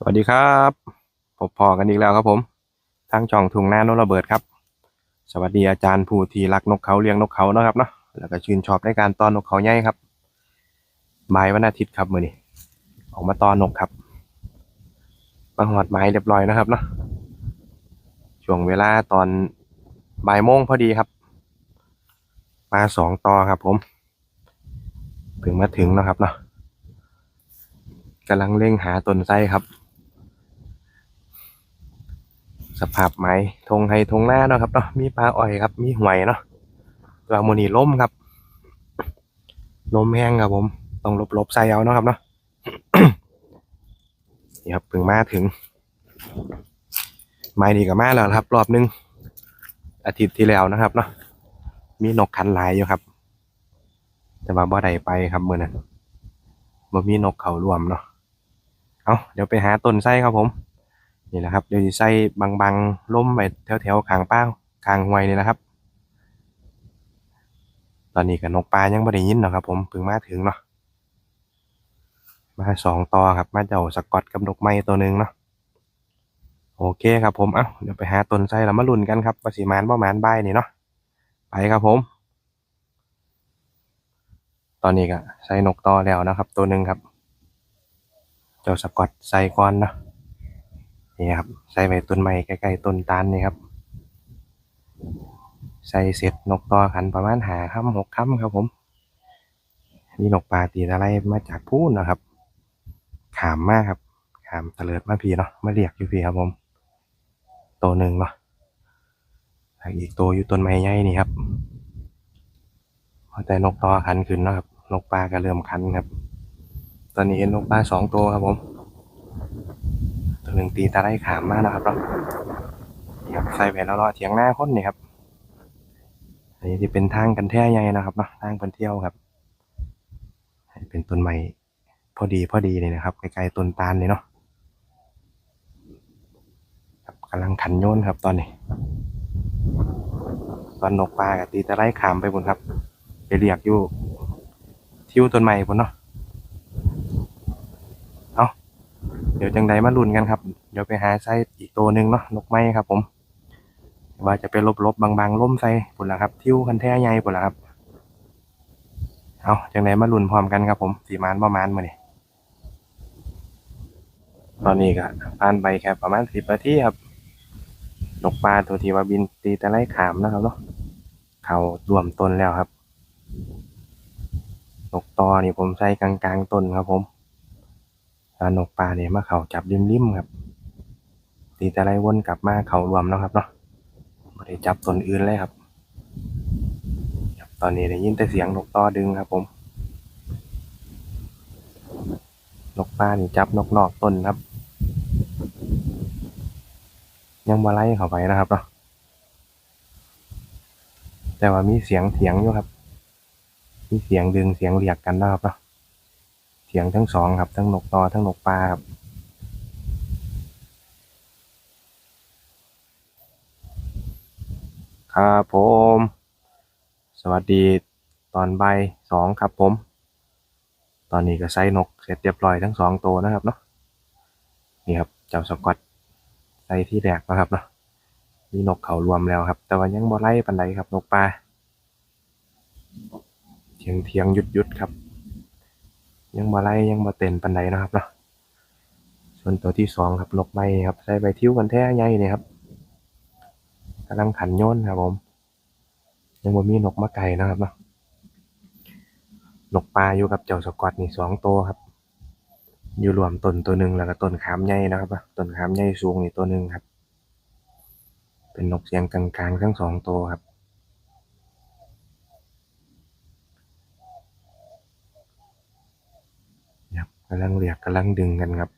สวัสดีครับพบพอกันอีกแล้วครับผม ทางช่องทุ่งนาโนระเบิดครับ สวัสดีอาจารย์ผู้ที่รักนกเขาเลี้ยงนกเขาเนาะครับเนาะแล้วก็ชื่นชอบในการต้อนนกเขาใหญ่ครับบ่ายวันอาทิตย์ครับมื้อนี้ออกมาต้อนนกครับมาหอดไม้เรียบร้อยนะครับเนาะช่วงเวลาตอนบ่ายโมงพอดีครับมาสองต่อครับผมเพิ่งมาถึงเนาะครับเนาะกำลังเร่งหาต้นไทรครับ สภาพไม้ทงไฮทงหน้าเนาะครับเนาะมีปลาอ้อยครับ มีหวยเนาะตัวโมนีล้มครับล้มแห้งครับผม ต้องลบหลบใส่เอาเนาะครับเนาะนี่ครับเพิ่งมาถึง ไม้นี่ก็มาแล้วครับ รอบนึง อาทิตย์ที่แล้วนะครับเนาะมีนกขันลายอยู่ครับ แต่ว่าบ่ได้ไปครับเมื้อนั้นบ่มีนกเขารวมเนาะเอาเดี๋ยวไปหาต้นไส้ครับผม นี่แหละครับเดี๋ยวสิใส่บางๆล้มไปแถวๆขางป้าขางห้วยนี่แหละครับ ตอนนี้กับนกปลายังไม่ได้ยินเนาะครับ ผมเพิ่งมาถึงเนาะมาสองต่อครับ มาเจ้าสกอตกับนกไม้ตัวหนึ่งเนาะโอเคครับผมเอ้าเดี๋ยวไปหาต้นไส้แล้วมาลุ้นกันครับว่าสิมานบ่มานบ่ายนี่เนาะไปครับผม ตอนนี้ก็ใส่นกต่อแล้วนะครับ ตัวหนึ่งครับ เจ้าสกอตใส่ก่อนเนาะ นี่ครับใส่ไว้ต้นไม้ใกล้ๆต้นตาลนี่ครับ ใส่เสร็จนกต่อขันประมาณหาค่ำหกค่ำครับผมมีนกปลาตีอะไรมาจากพูนนะครับ ขามมากครับ ขามตะเลิดมาพี่เนาะมาเรียกอยู่พี่ครับผม ตัวหนึ่งเนาะอีกตัวอยู่ต้นไม้ใหญ่นี่ครับพอแต่นกต่อขันขึ้นเนาะครับนกปลาก็เริ่มขันครับ ตอนนี้เห็นนกปลาสองตัวครับผม ตัวหนึ่งตีตาไล่ขามมากนะครับเนาะนี่ครับใส่ไปแล้วรอเถียงหน้าคนนี่ครับอันนี้ที่เป็นทางกันแท้ใหญ่นะครับเนาะทางเพิ่นเที่ยวครับ เป็นต้นไม้พอดีพอดีเลยนะครับใกลๆต้นตาลเลยเนาะครับกำลังขันโยนครับตอนนี้ ตอนนกปลากับตีตะไล่ขามไปบนครับ ไปเรียกอยู่ ทิวต้นไม้บนเนาะ เดี๋ยวจังใดมาลุ้นกันครับ เดี๋ยวไปหาไส้อีกตัวหนึ่งเนาะนกไม้ครับ ผม ว่าจะเป็นลบๆบางๆล่มใส่ปุ่นละครับ ทิ้วคันแท้ใหญ่ปุ่นละครับ เอาจังใดมาลุ้นพร้อมกันครับ ผมสีมานประมาณมาเนี่ยตอนนี้ก็ผ่านไปแค่ประมาณสิบนาทีครับนกปลาตัวที่ว่าบินตีตะไลขามนะครับเนาะเขารวมต้นแล้วครับ นกตอนี่ผมใส่กลางๆต้นครับผม นกปลาเนี่ยมาเขาจับริมๆครับ ตีแต่ไรวนกลับมาเขารวมนะครับเนาะไม่ได้จับตนอื่นเลยครับ ตอนนี้ได้ยินแต่เสียงนกต่อดึงครับผม นกปลานี่จับนกนอกต้นครับ ยังมาไล่เขาไปนะครับเนาะ แต่ว่ามีเสียงเถียงอยู่ครับ มีเสียงดึงเสียงเรียกกันนะครับเนาะ เสียงทั้งสองครับ ทั้งนกตอทั้งนกปลาครับครับผม สวัสดีตอนใบสองครับผม ตอนนี้ก็ใส่นกเสร็จเรียบร้อยทั้งสองตัวนะครับเนาะนี่ครับเจ้าสกอตใส่ที่แรกนะครับเนาะมีนกเขารวมแล้วครับ แต่ว่ายังบ่ไล่ปันไดครับ นกปลาเทียงเทียงหยุดหยุดครับ ยังบ่ไล่ยังบ่เต้นปันไดนะครับเนาะส่วนตัวที่สองครับนกไม้ครับใส่ใบทิ้วกันแท้ใหญ่นี่ครับกำลังขันโยนครับผม ยังบ่มีนกมาไก่นะครับเนาะนกปลาอยู่กับเจ้าสกอตนี่สองตัวครับ อยู่รวมต้นตัวหนึ่งแล้วก็ต้นขามใหญ่นะครับนะต้นขามใหญ่สูงนี่ตัวหนึ่งครับ เป็นนกเสียงกลางๆทั้งสองตัวครับ ครับ กำลังเรียกกำลังดึงกันครับ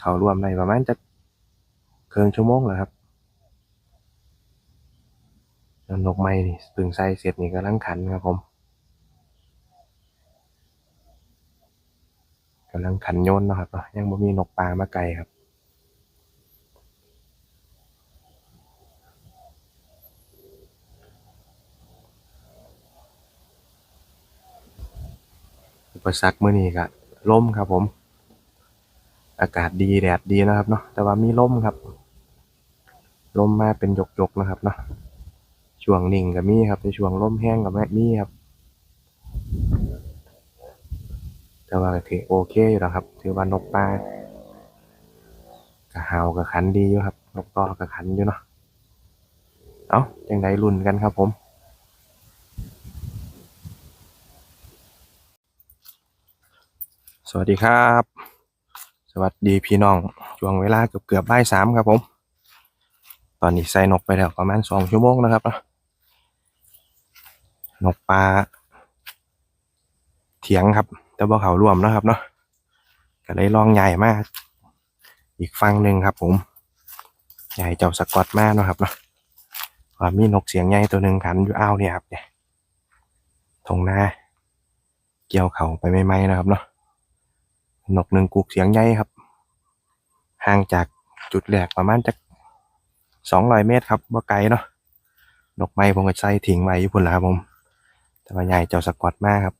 เขารวมในประมาณจะเคิงชั่วโมงแล้วครับนกไม้นี่ตึงไส้เสร็จนี่กำลังขันครับผมกำลังขันโยนนะครับยังบ่มีนกปลามาไกลครับ อุปสรรคมื้อนี้ก็ลมครับผม อากาศดีแดดดีนะครับเนาะแต่ว่ามีลมครับลมมาเป็นหยกๆนะครับเนาะช่วงนิ่งก็มีครับในช่วงลมแห้งก็มีครับ แต่ว่าถือโอเคอยู่แล้วครับ ถือว่านกป่ากระเฮากระขันดีอยู่ครับ นกต่อกระขันอยู่เนาะเอาจังไดรุ่นกันครับผม สวัสดีครับ สวัสดีพี่น้องช่วงเวลาเกือบเกือบบ่ายสามครับผม ตอนนี้ใส่นกไปแล้วประมาณสองชั่วโมงนะครับเนาะนกปลาเถียงครับ แต่บ่เขารวมนะครับเนาะก็เลยลองใหญ่มาก อีกฟังหนึ่งครับ ผม ใหญ่เจ้าสกอตมากนะครับเนาะว่ามีนกเสียงใหญ่ตัวหนึ่งขันอยู่อ้าวเนี่ยครับเนี่ยทงหน้าเกี่ยวเขาไปไม่ไหมๆนะครับเนาะ นกหนึ่งกุกเสียงใหญ่ครับ ห่างจากจุดแรกประมาณจักสองร้อยเมตรครับว่าไกลเนาะนกไม้ผมก็ใส่ทิ้งไว้อยู่พุ่นละครับผม แต่ว่าใหญ่เจ้าสกอตมากครับ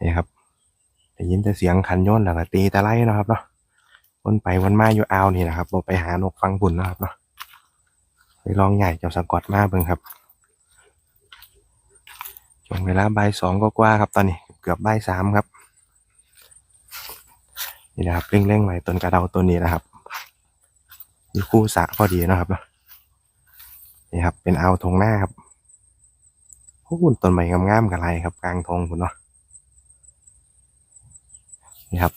นี่ครับได้ยินแต่เสียงขันโยนแล้วก็ตีตะไลเนาะครับเนาะวนไปวนมาอยู่อ่าวนี่นะครับบอไปหานกฟังบุญนะครับเนาะไปลองใหญ่เจ้าสกอตมากเบิ่งครับช่วงเวลาบ่ายสองก็กว่าครับตอนนี้เกือบบ่ายสามครับ นี่นะครับเร่งๆไว้ต้นกระเดาต้นนี้นะครับอยู่คู่สะพอดีนะครับนี่ครับ เป็นเอาทงหน้าครับโอ้โหต้นไม้งามๆกับไรครับกลางทงคุณเนาะนี่ครับ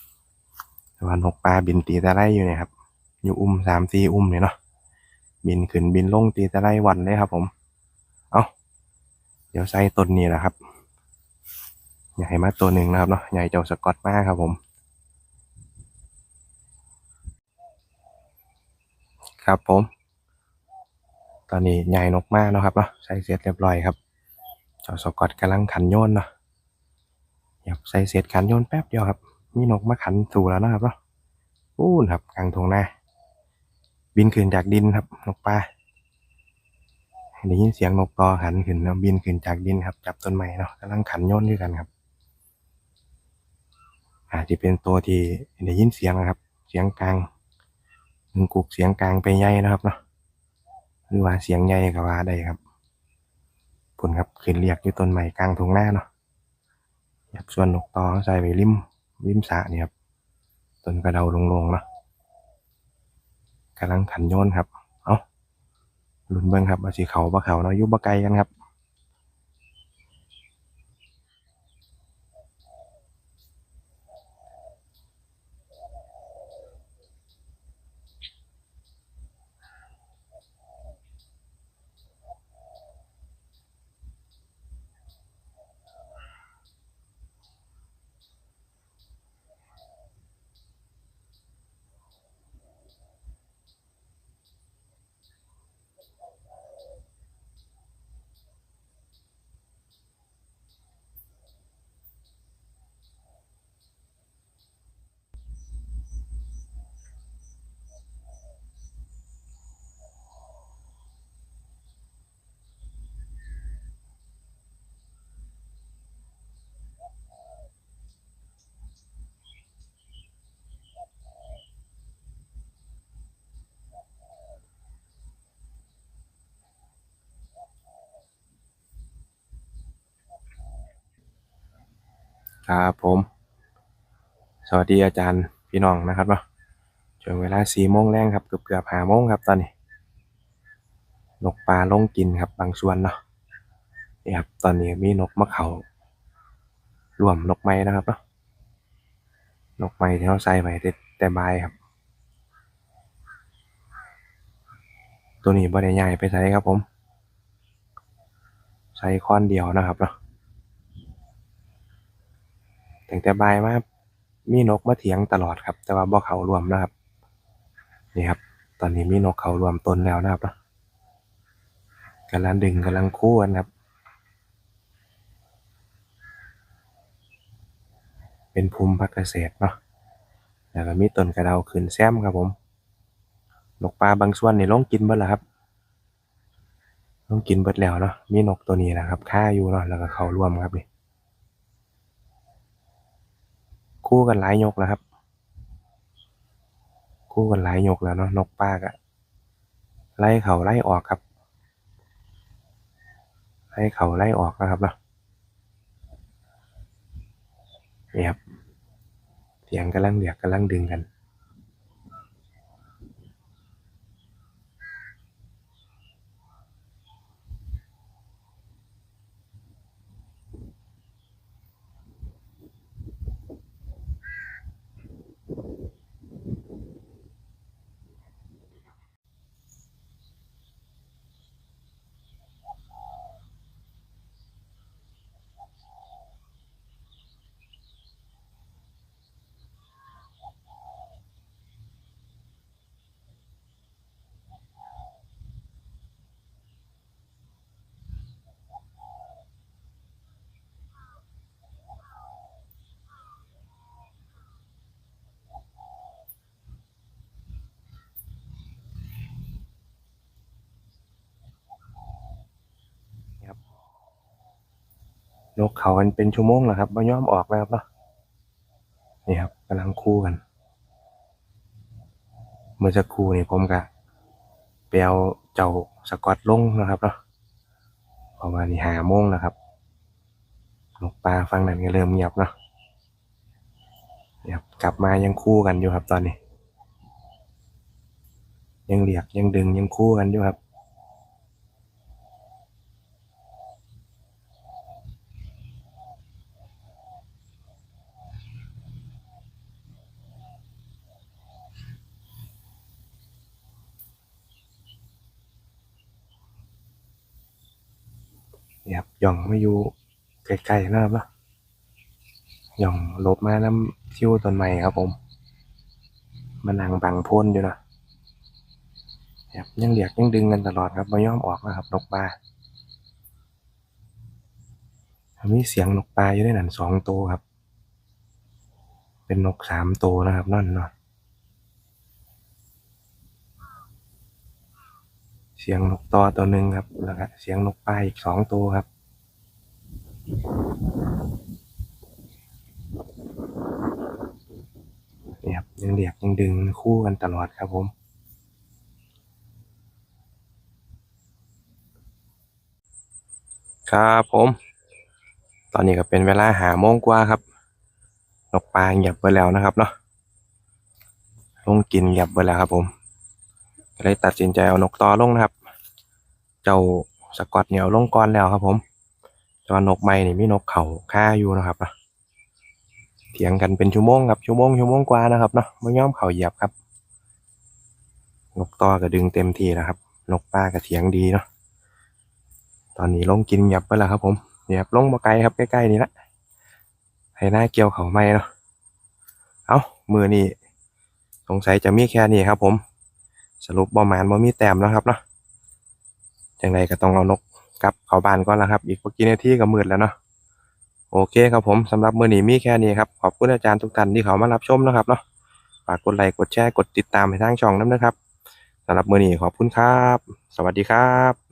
ต่ว่านกปลาบินตีตะไลอยู่เนี่ยครับ อยู่อุ้มสามสี่อุ้มเนี่ยเนาะบินขึ้นบินลงตีตะไลวันเลยครับผม เอาเดี๋ยวใส่ต้นนี้แหละครับ ใหญ่มาตัวหนึ่งนะครับเนาะใหญ่เจ้าสกอตมากครับผม ครับผม ตอนนี้ใหญ่นกมากนะครับเนาะใส่เสร็จเรียบร้อยครับเจ้าสกอตกำลังขันโยนเนาะครับใส่เสร็จขันโยนแป๊บเดียวครับ มีนกมาขันสู่แล้วนะครับเนาะอู้นครับกลางทงหน้า บินขึ้นจากดินครับนกปลาได้ยินเสียงนกตอขันขึ้นนะบินขึ้นจากดินครับ จับต้นไม้เนาะกำลังขันโยนด้วยกันครับ อาจจะเป็นตัวที่ได้ยินเสียงนะครับ เสียงกลางึงกุกเสียงกลางไปใหญ่นะครับเนาะหรือว่าเสียงใหญ่ก็ว่าได้ครับผลครับขึ้นเรียกอยู่ต้นไม้กลางทงหน้าเนาะครับส่วนนกตอใส่ไปริมริมสระนี่ครับต้นกระเดาลงๆเนาะกำลังขันโยนครับ เอาลุ้นเบิ้งครับว่าสีเขาบ่เขาเนาะยุบบ่ไกลกันครับ ครับผม สวัสดีอาจารย์พี่น้องนะครับเนาะช่วงเวลาสี่โมงแรงครับเกือบเกือบห้าโมงครับตอนนี้นกปลาลงกินครับบางส่วนเนาะนี่ครับตอนนี้มีนกมะเขารวมนกไม้นะครับเนาะนกไม้ที่เขาใส่ไว้แต่ใบครับ ตัวนี้บ่ได้ใหญ่ไปใส่ครับผม ใส่ค้อนเดียวนะครับเนาะ ตั้งแต่บ่ายมามีนกมาเถียงตลอดครับ แต่ว่าบ่เขารวมนะครับ นี่ครับ ตอนนี้มีนกเขารวมต้นแล้วนะครับเนาะกำลังดึงกำลังคู่กันครับ เป็นภูมิพักเกษตรเนาะแล้วก็มีต้นกระเดาขึ้นแซมครับผมนกปลาบางส่วนนี่ลงกินเบิดแล้วครับลงกินเบิดแล้วเนาะมีนกตัวนี้นะครับค่าอยู่เนาะแล้วก็เขารวมครับนี่ คู่กันหลายยกแล้วครับ คู่กันหลายยกแล้วเนาะนกป้ากะไล่เขาไล่ออกครับ ไล่เขาไล่ออกนะครับเนาะนี่ครับเสียงกำลังเดือกกำลังดึงกัน นกเขากันเป็นชั่วโมงแล้วครับไม่ยอมออกแล้วครับเนาะนี่ครับกำลังคู่กัน เมื่อสักครู่นี่ผมกะไปเอาเจ้าสกอตลงนะครับเนาะเพระว่านี่หาโมงแล้วครับนกปลาฟังนั้นก็เริ่มเงียบเนาะเนี่ยครับกลับมายังคู่กันอยู่ครับตอนนี้ ยังเรียกยังดึงยังคู่กันอยู่ครับ ย่องมาอยู่ไกลๆนะครับเนาะย่องหลบมาน้ำคิ้วต้นไม้ครับผมมันนั่งบังพ้นอยู่นะครับยังเรียกยังดึงกันตลอดครับไม่ยอมออกนะครับนกปลามีเสียงนกปลาอยู่ในนั้นสองตัวครับ เป็นนกสามตัวนะครับนั่นเนาะเสียงนกตอตัวหนึ่งครับแล้วก็เสียงนกปลาอีกสองตัวครับ นี่ครับยังเรียกยังดึงคู่กันตลอดครับผมครับผม ตอนนี้ก็เป็นเวลาหาโมงกว่าครับนกปลาเงียบไปแล้วนะครับเนาะลงกินเงียบไปแล้วครับ ผมก็เลยตัดสินใจเอานกต่อลงนะครับ เจ้าสกอตเหนียวลงก่อนแล้วครับผม แต่ว่านกไม้นี่มีนกเขาค่าอยู่นะครับเนาะเถียงกันเป็นชั่วโมงครับชั่วโมงชั่วโมงกว่านะครับเนาะไม่ยอมเขาเหยียบครับ นกต่อก็ดึงเต็มที่นะครับ นกป้าก็เถียงดีเนาะตอนนี้ลงกินหยับไปแล้วครับ ผมเนี่ยครับลงมาไกลครับใกล้ๆนี่ละให้หน้าเกี่ยวเขาไม่เนาะเอามือนี่สงสัยจะมีแค่นี้ครับ ผม สรุปประมาณว่ามีแต้มแล้วครับเนาะจังไรก็ต้องเอานก กลับเข้าบ้านก่อนแล้วครับ อีกเมื่อกี้นาทีก็มืดแล้วเนาะโอเคครับผมสำหรับมือนี้มีแค่นี้ครับขอบคุณอาจารย์ทุกท่านที่เขามารับชมนะครับเนาะฝากกดไลค์กดแชร์กดติดตามให้ทางช่องน้ำนะครับสำหรับมือนี้ขอบคุณครับ สวัสดีครับ